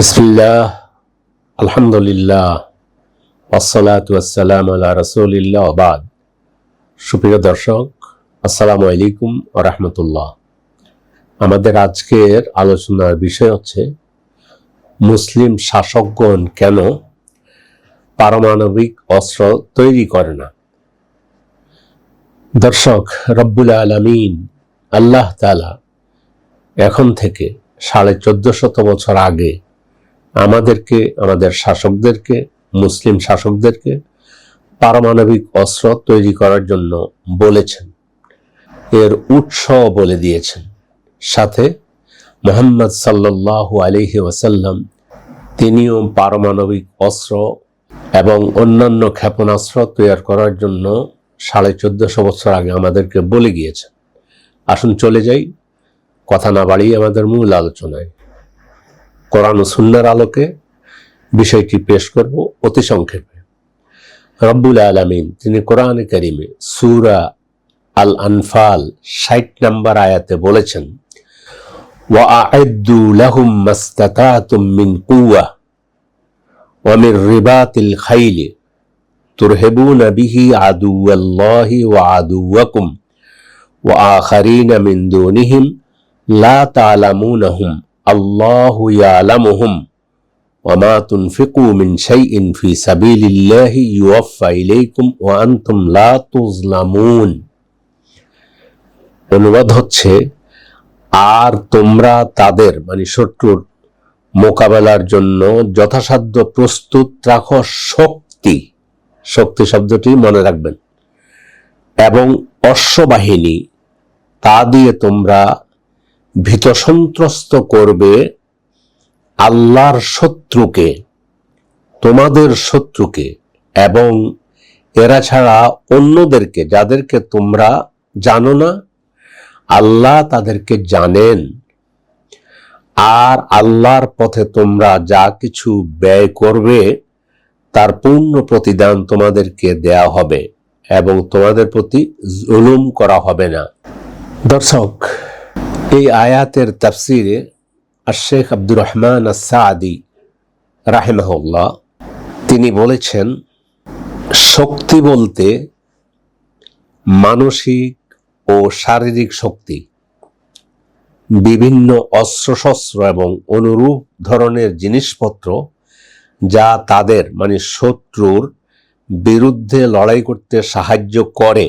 বিসমিল্লাহ, আলহামদুলিল্লাহ আসসালাতু আসসালাম আলা রসুলিল্লাহ বাদ। সুপ্রিয় দর্শক, আসসালামু আলাইকুম ও রহমতুল্লাহ। আমাদের আজকের আলোচনার বিষয় হচ্ছে, মুসলিম শাসকগণ কেন পারমাণবিক অস্ত্র তৈরি করে না? দর্শক, রব্বুল আলমিন, আল্লাহ তালা এখন থেকে সাড়ে চোদ্দ শত বছর আগে আমাদেরকে, আমাদের শাসকদেরকে, মুসলিম শাসকদেরকে পারমাণবিক অস্ত্র তৈরি করার জন্য বলেছেন। এর উৎস বলে দিয়েছেন। সাথে মোহাম্মদ সাল্লাহ আলিহি ওয়াসাল্লাম তিনিও পারমাণবিক অস্ত্র এবং অন্যান্য ক্ষেপণাস্ত্র তৈরি করার জন্য সাড়ে চোদ্দশো বছর আগে আমাদেরকে বলে গিয়েছেন। আসুন চলে যাই। কথা না বাড়িয়ে আমাদের মূল আলোচনায়। কোরআন ও সুন্নার আলোকে বিষয়টি পেশ করব অতি সংক্ষেপে। রব্বুল আলমিন, তিনি কোরআন করিমে সুরা আল আনফাল ষাট নম্বর আয়াতে বলেছেন তা'লামুনাহুম মিন তুজলামুন অনুবাদ হচ্ছে, আর তোমরা তাদের মানে শত্রুর মোকাবেলার জন্য যথাসাধ্য প্রস্তুত রাখো শক্তি। শক্তি শব্দটি মনে রাখবেন। এবং অশ্ববাহিনী, তা দিয়ে তোমরা ভীত সন্ত্রস্ত করবে আল্লাহর শত্রুকে, তোমাদের শত্রুকে, এবং এরা ছাড়া অন্যদেরকে, যাদেরকে তোমরা জানো না, আল্লাহ তাদেরকে জানেন। আর আল্লাহর পথে তোমরা যা কিছু ব্যয় করবে, তার পূর্ণ প্রতিদান তোমাদেরকে দেয়া হবে, এবং তোমাদের প্রতি জুলুম করা হবে না। দর্শক এই আয়াতের তাফসিরে আর শেখ আব্দুর রহমান সাদি রাহেমাহুল্লাহ তিনি বলেছেন, শক্তি বলতে মানসিক ও শারীরিক শক্তি, বিভিন্ন অস্ত্রশস্ত্র এবং অনুরূপ ধরনের জিনিসপত্র যা তাদের মানে শত্রুর বিরুদ্ধে লড়াই করতে সাহায্য করে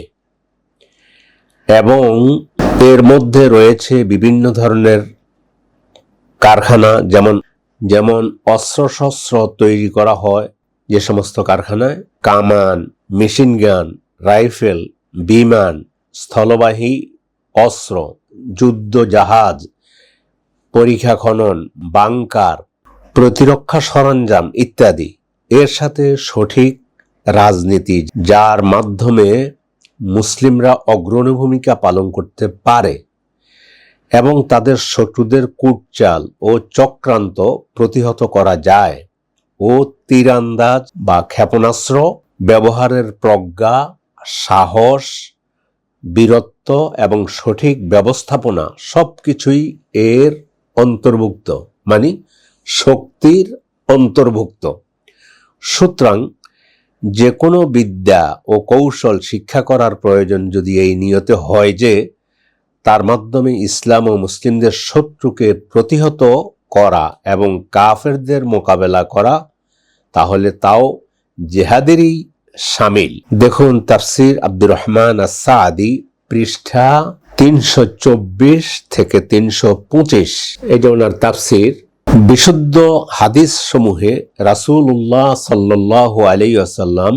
এবং এর মধ্যে রয়েছে বিভিন্ন ধরনের কারখানা, যেমন যেমন অস্ত্রশস্ত্র তৈরি করা হয় যে সমস্ত কারখানায়। কামান, মেশিন গান, রাইফেল, বিমান, স্থলবাহী অস্ত্র, যুদ্ধ জাহাজ, পরীক্ষা খনন, বাংকার, প্রতিরক্ষা সরঞ্জাম ইত্যাদি। এর সাথে সঠিক রাজনীতি, যার মাধ্যমে মুসলিমরা অগ্রণী ভূমিকা পালন করতে পারে এবং তাদের শত্রুদের কূটচাল ও চক্রান্ত প্রতিহত করা যায় ও তীরান্দাজ বা ক্ষেপণাস্ত্র ব্যবহারের প্রজ্ঞা, সাহস, বীরত্ব এবং সঠিক ব্যবস্থাপনা সব কিছুই এর অন্তর্ভুক্ত মানে শক্তির অন্তর্ভুক্ত। সুতরাং যে কোনো বিদ্যা ও কৌশল শিক্ষা করার প্রয়োজন যদি এই নিয়তে হয় যে, তার মাধ্যমে ইসলাম ও মুসলিমদের শত্রুকে প্রতিহত করা এবং কাফেরদের মোকাবেলা করা, তাহলে তাও জেহাদেরই সামিল। দেখুন তাফসির আব্দুর রহমান সাদি পৃষ্ঠা তিনশো চব্বিশ থেকে তিনশো পঁচিশ। এই যে ওনার তাফসির। বিশুদ্ধ হাদিস সমূহে রাসুল উল্লাহ সাল্লাহ আলী আসাল্লাম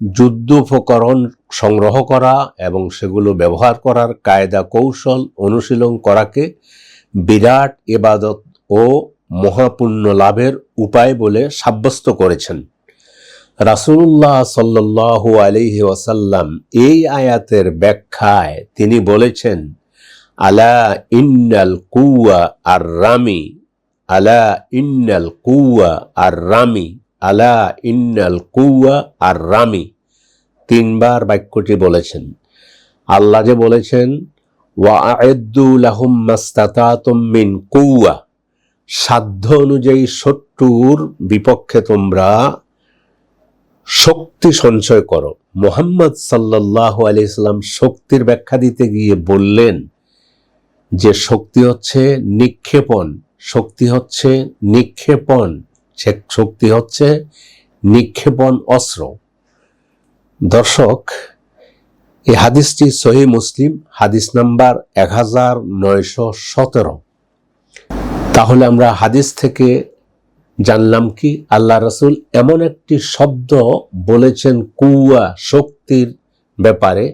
যুদ্ধ উপকরণ সংগ্রহ করা এবং সেগুলো ব্যবহার করার কায়দা কৌশল অনুশীলন করাকে বিরাট এবাদত ও মহাপুণ্য লাভের উপায় বলে সাব্যস্ত করেছেন। রাসুল্লাহ সাল্লু আলিহি ওয়াসাল্লাম এই আয়াতের ব্যাখ্যায় তিনি বলেছেন, আলা ইন্নাল কুয়া আর রামি আলা ইন্নাল কুয়া আর রামি আলা ইন্নাল কুয়া আর রামি তিনবার বাক্যটি বলেছেন। আল্লাহ যে বলেছেন, ওয়া মিন কুয়া সাধ্য অনুযায়ী শত্রুর বিপক্ষে তোমরা শক্তি সঞ্চয় করো। মোহাম্মদ সাল্লাহ আলাইসাল্লাম শক্তির ব্যাখ্যা দিতে গিয়ে বললেন যে শক্তি হচ্ছে নিক্ষেপণ। শক্তি হচ্ছে নিক্ষেপণ, সে শক্তি হচ্ছে নিক্ষেপণ অস্ত্র। দর্শক এই হাদিসটি সহি মুসলিম, হাদিস নাম্বার এক হাজার নয়শো সতেরো। তাহলে আমরা হাদিস থেকে জানলাম কি, আল্লাহ রসুল এমন একটি শব্দ বলেছেন কুয়া, শক্তির ব্যাপারে।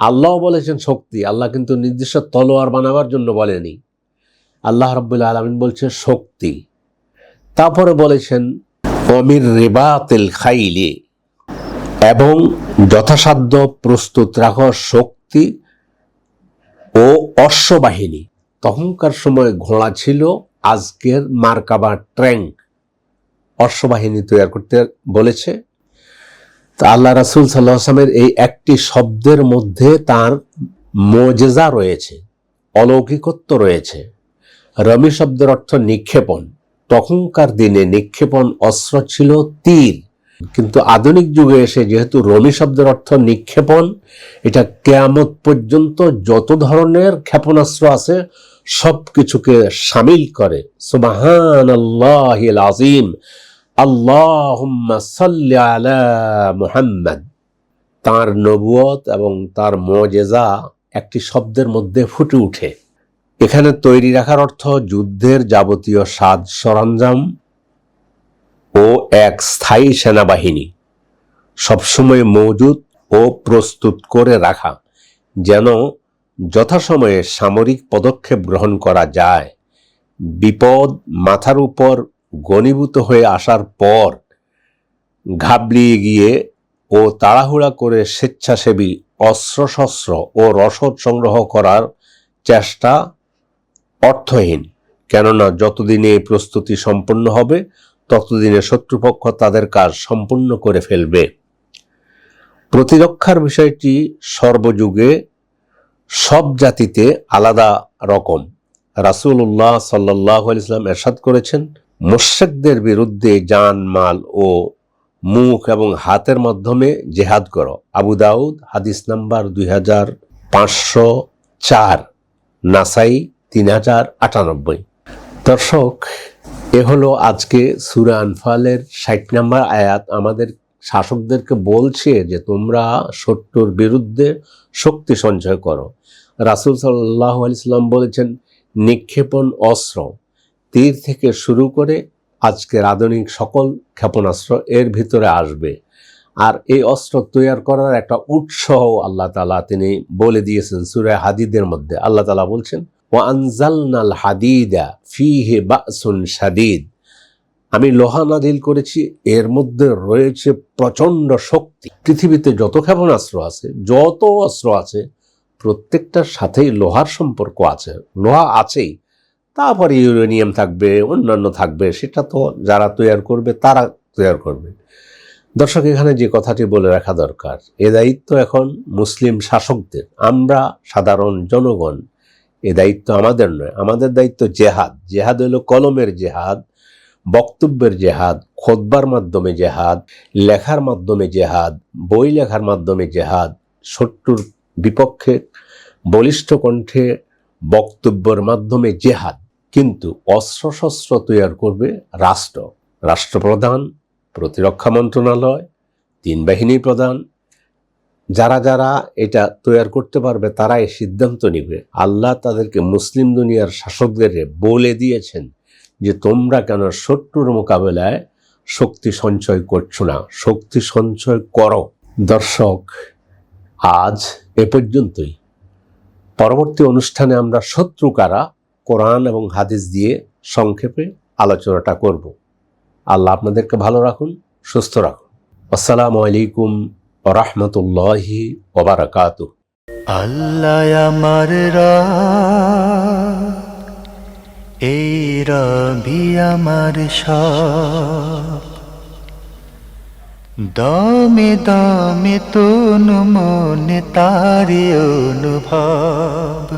আল্লাহ বলেছেন শক্তি, আল্লাহ কিন্তু নির্দিষ্ট তলোয়ার বানাবার জন্য বলেনি। আল্লাহ রব্বুল আলমিন বলছে, শক্তি। তারপরে বলেছেন, অমির রেবাতিল খাইলে। এবং যথাসাধ্য প্রস্তুত রাখো শক্তি ও অশ্ববাহিনী। তখনকার সময় ঘোড়া ছিল, আজকের মার্কাবা ট্র্যাঙ্ক অশ্ববাহিনী তৈরি করতে বলেছে। তা আল্লাহ রাসুল সাল্লাহ আসলামের এই একটি শব্দের মধ্যে তার মজেজা রয়েছে, অলৌকিকত্ব রয়েছে। রমি শব্দের অর্থ নিক্ষেপণ। তখনকার দিনে নিক্ষেপণ অস্ত্র ছিল তীর। কিন্তু আধুনিক যুগে এসে যেহেতু রমি শব্দের অর্থ নিক্ষেপণ, এটা কেয়ামত পর্যন্ত যত ধরনের ক্ষেপণাস্ত্র আছে সব কিছুকে সামিল করে। সুবাহান আল্লাহ আজিম সাল্লি আলা মুহাম্মদ। তার নবুয়ত এবং তার মজেজা একটি শব্দের মধ্যে ফুটে উঠে। এখানে তৈরি রাখার অর্থ যুদ্ধের যাবতীয় সাজ সরঞ্জাম ও এক স্থায়ী সেনাবাহিনী সবসময় মজুদ ও প্রস্তুত করে রাখা, যেন যথাসময়ে সামরিক পদক্ষেপ গ্রহণ করা যায়। বিপদ মাথার উপর গণীভূত হয়ে আসার পর ঘাবলিয়ে গিয়ে ও তাড়াহুড়া করে স্বেচ্ছাসেবী অস্ত্রশস্ত্র ও রসদ সংগ্রহ করার চেষ্টা অর্থহীন। কেননা যতদিনে এই প্রস্তুতি সম্পন্ন হবে, ততদিনে শত্রুপক্ষ তাদের কাজ সম্পূর্ণ করে ফেলবে। প্রতিরক্ষার বিষয়টি সর্বযুগে সব জাতিতে আলাদা রকম। রাসুল্লাহ সাল্লাহ ইসলাম এরশাদ করেছেন মোশেকদের বিরুদ্ধে জান, মাল ও মুখ এবং হাতের মাধ্যমে জেহাদ করো। আবু দাউদ, হাদিস নাম্বার দুই হাজার পাঁচশো চার, নাসাই তিন হাজার আটানব্বই। দর্শক, এ হলো আজকে সুরা আনফালের ষাট নাম্বার আয়াত। আমাদের শাসকদেরকে বলছে যে, তোমরা শত্রুর বিরুদ্ধে শক্তি সঞ্চয় করো। রাসুল সাল্লাহ আলিয়াল্লাম বলেছেন, নিক্ষেপণ অস্ত্র, তীর থেকে শুরু করে আজকের আধুনিক সকল ক্ষেপণাস্ত্র এর ভিতরে আসবে। আর এই অস্ত্র তৈরি করার একটা উৎসাহ আল্লাহ তালা তিনি বলে দিয়েছেন সুরে হাদিদের মধ্যে। আল্লাহ তালা বলছেন ও আনজালনাল হাদিদা ফিহে বাসুন সাদিদ আমি লোহা নাজিল করেছি, এর মধ্যে রয়েছে প্রচণ্ড শক্তি। পৃথিবীতে যত ক্ষেপণাস্ত্র আছে, যত অস্ত্র আছে, প্রত্যেকটার সাথেই লোহার সম্পর্ক আছে। লোহা আছেই, তারপরে ইউরেনিয়াম থাকবে, অন্যান্য থাকবে, সেটা তো যারা তৈরি করবে, তারা তৈরি করবে। দর্শক, এখানে যে কথাটি বলে রাখা দরকার, এ দায়িত্ব এখন মুসলিম শাসকদের। আমরা সাধারণ জনগণ এ দায়িত্ব আমাদের নয়, আমাদের দায়িত্ব জেহাদ। জেহাদ হলো কলমের জেহাদ, বক্তব্যের জেহাদ, খোদবার মাধ্যমে জেহাদ, লেখার মাধ্যমে জেহাদ, বই লেখার মাধ্যমে জেহাদ, শত্রুর বিপক্ষে, বলিষ্ঠ কণ্ঠে বক্তব্যের মাধ্যমে জেহাদ। কিন্তু অস্ত্রশস্ত্র তৈরি করবে রাষ্ট্র। রাষ্ট্রপ্রধান, প্রতিরক্ষা মন্ত্রণালয়, তিন বাহিনী প্রধান যারা যারা এটা তৈরি করতে পারবে তারা সিদ্ধান্ত নিবে। আল্লাহ তাদেরকে মুসলিম দুনিয়ার শাসকদের বলে দিয়েছেন যে, তোমরা কেন শত্রুর মোকাবেলায় শক্তি সঞ্চয় করছ না? শক্তি সঞ্চয় করো। দর্শক, আজ এ পর্যন্তই। পরবর্তী অনুষ্ঠানে আমরা শত্রু কারা, কোরআন এবং হাদিস দিয়ে সংক্ষেপে আলোচনাটা করব। আল্লাহ আপনাদেরকে ভালো রাখুন, সুস্থ রাখুন। আসসালামু আলাইকুম রহমতুল্লাহি ওবারাকাত আল্লাহ আমার এই রবি আমার সব। দমে দমে তনু মনে তারি অনুভব